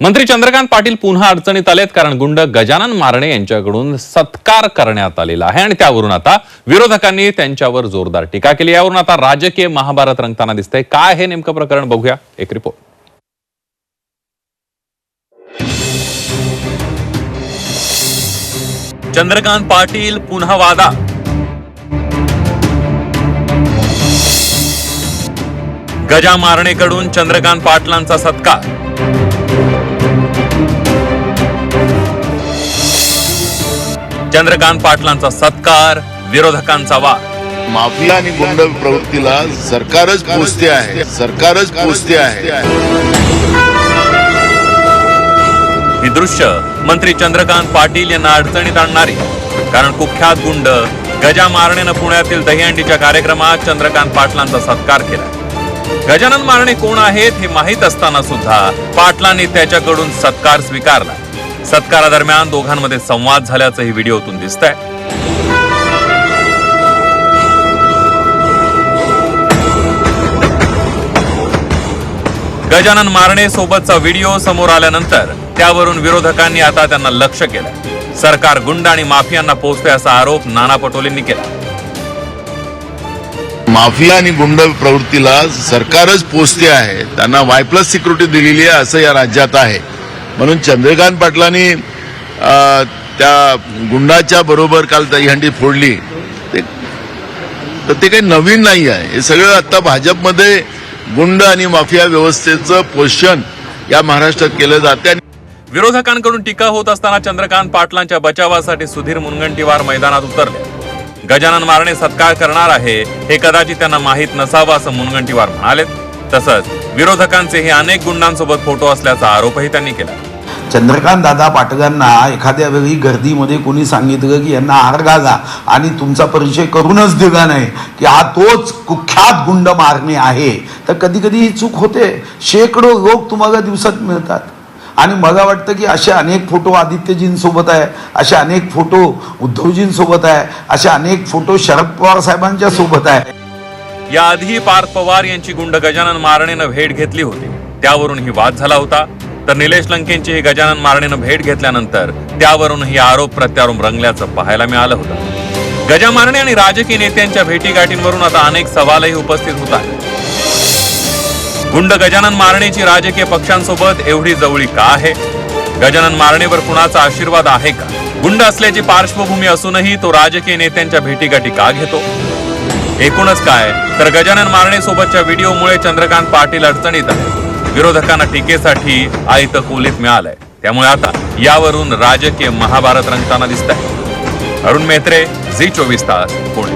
मंत्री चंद्रकांत पाटील पुन्हा अडचणीत आलेत कारण गुंड गजानन मारणे यांच्याकडून सत्कार करण्यात आलेला आहे. आणि त्यावरून आता विरोधकांनी त्यांच्यावर जोरदार टीका केली. यावरून आता राजकीय महाभारत रंगताना दिसतंय. काय हे नेमकं प्रकरण बघूया. एक रिपोर्ट. चंद्रकांत पाटील पुन्हा वादा. गजा मारणेकडून चंद्रकांत पाटलांचा सत्कार. चंद्रकांत पाटलांचा सत्कार विरोधकांचा वाद. माफिया आणि गुंड प्रवृत्तीला सरकारच पोचते आहे. सरकारच पोचते आहे. ही दृश्य मंत्री चंद्रकांत पाटील यांना अडचणीत आणणारी. कारण कुख्यात गुंड गजा मारणेनं पुण्यातील दहीहंडीच्या कार्यक्रमात चंद्रकांत पाटलांचा सत्कार केला. गजानन मारणे कोण आहेत हे माहीत असताना सुद्धा पाटलांनी त्याच्याकडून सत्कार स्वीकारला. सत्कारादरम्यान दोघांमध्ये संवाद झाल्याचंही व्हिडिओतून दिसतंय. गजानन मारणे सोबतचा व्हिडिओ समोर आल्यानंतर त्यावरून विरोधकांनी आता त्यांना लक्ष केलं सरकार गुंड आणि माफियांना पोचते असा आरोप नाना पटोलेंनी केला. माफिया आणि गुंड प्रवृत्तीला सरकारच पोचते आहे. त्यांना वाय प्लस सिक्युरिटी दिलेली आहे असं या राज्यात आहे. म्हणून चंद्रकांत पाटलांनी त्या गुंडाच्या बरोबर काल दहीहंडी फोडली. ते तर ते काही नवीन नाही आहे. हे सगळं आता भाजपमध्ये गुंड आणि माफिया व्यवस्थेचं पोषण या महाराष्ट्रात केलं जाते विरोधकांकडून टीका होत असताना चंद्रकांत पाटलांच्या बचावासाठी सुधीर मुनगंटीवार मैदानात उतरले. गजानन मारणे सत्कार करणार आहे हे कदाचित त्यांना माहीत नसावं असं मुनगंटीवार म्हणाले तसंच विरोधकांचेही अनेक गुंडांसोबत फोटो असल्याचा आरोपही त्यांनी केला. चंद्रकांत दादा पाटलांना एखाद्या वेळी गर्दीमध्ये कोणी सांगितलं की यांना आर घाला आणि तुमचा परिचय करूनच दिला नाही की हा तोच कुख्यात गुंड मारणे आहे. तर कधी कधी ही चूक होते. शेकडो लोक तुम्हाला दिवसात मिळतात. आणि मला वाटतं की असे अनेक फोटो आदित्यजींसोबत आहे असे अनेक फोटो उद्धवजींसोबत आहे असे अनेक फोटो शरद पवार साहेबांच्या सोबत आहे. याआधी पार्थ पवार यांची गुंड गजानन मारणेनं भेट घेतली होती. त्यावरून ही वाद झाला होता. तर निलेश लंकेंची गजानन मारणेनं भेट घेतल्यानंतर त्यावरूनही आरोप प्रत्यारोप रंगल्याचं पाहायला मिळालं होतं. गजा मारणे आणि राजकीय नेत्यांच्या भेटीगाठींवरून आता अनेक सवालही उपस्थित होत आहेत. गुंड गजानन मारणेची राजकीय पक्षांसोबत एवढी जवळी का आहे? गजानन मारणेवर कुणाचा आशीर्वाद आहे का? गुंड असल्याची पार्श्वभूमी असूनही तो राजकीय नेत्यांच्या भेटीगाठी का घेतो? एकूणच काय तर गजानन मारणे सोबतच्या व्हिडिओमुळे चंद्रकांत पाटील अडचणीत आहे विरोधकांना टीकेसाठी आयत कोलीत मिळालंय. त्यामुळे आता यावरून राजकीय महाभारत रंगताना दिसत आहे अरुण मेत्रे झी चोवीस तास पुणे.